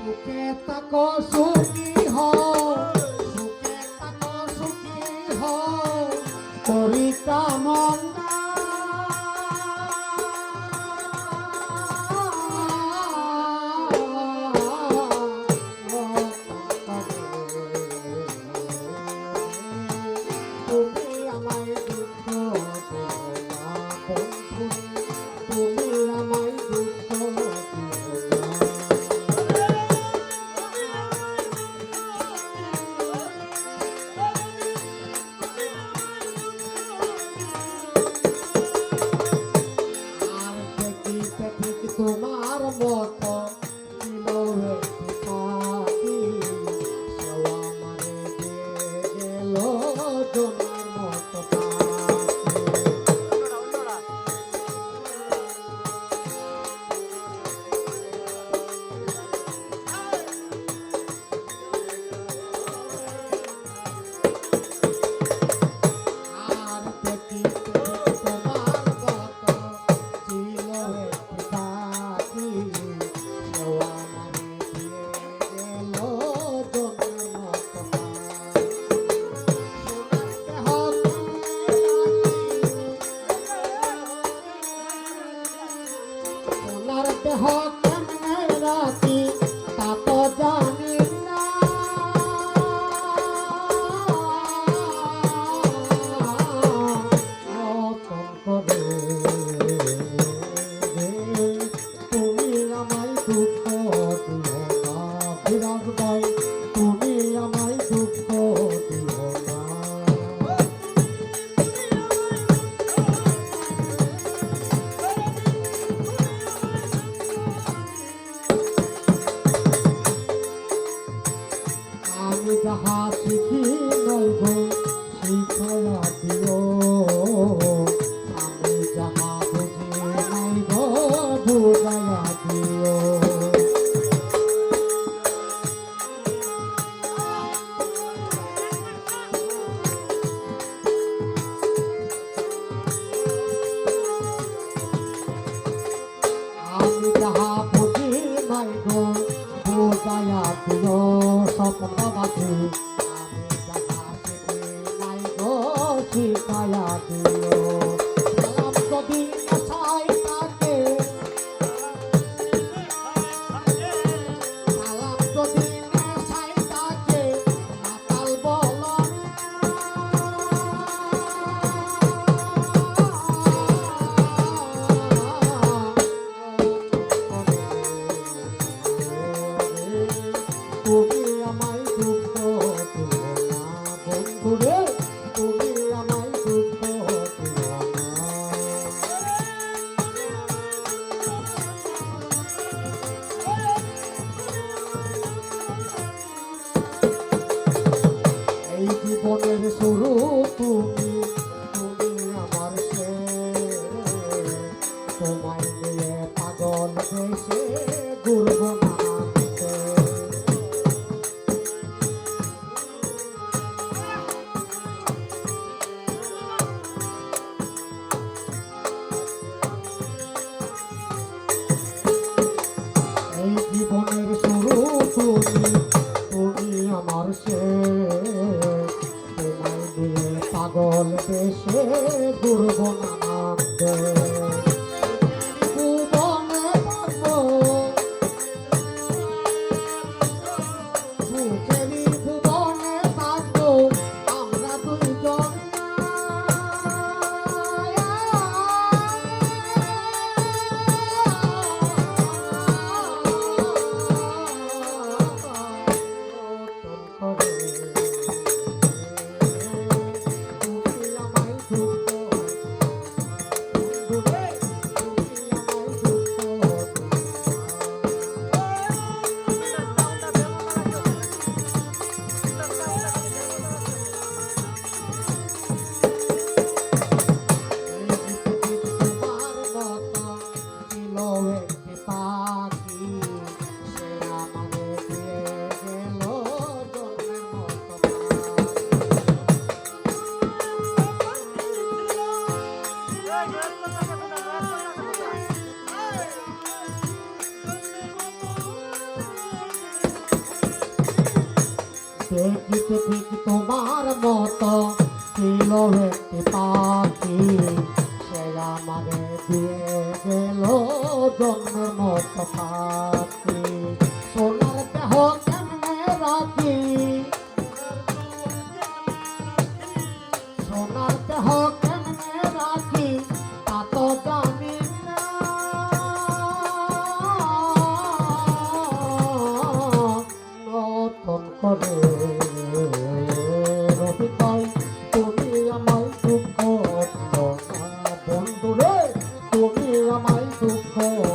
সুখে থাকো সুখী হও। সুখে থাকো সুখী হও। করি কামনা তুমি আমায় স্বপ্ন মাঝে আমি যা আসবে নাই গো শিখায়া জীবনের শুরু তুমি Thank you. দেখিতে ঠিক তোমার মতো ছিল একটি পাখি সে আমারে দিয়ে গেল জন্মের মতো পাখি সোনার দেহ কেমনে রাখি তুমি আমায় দুঃখ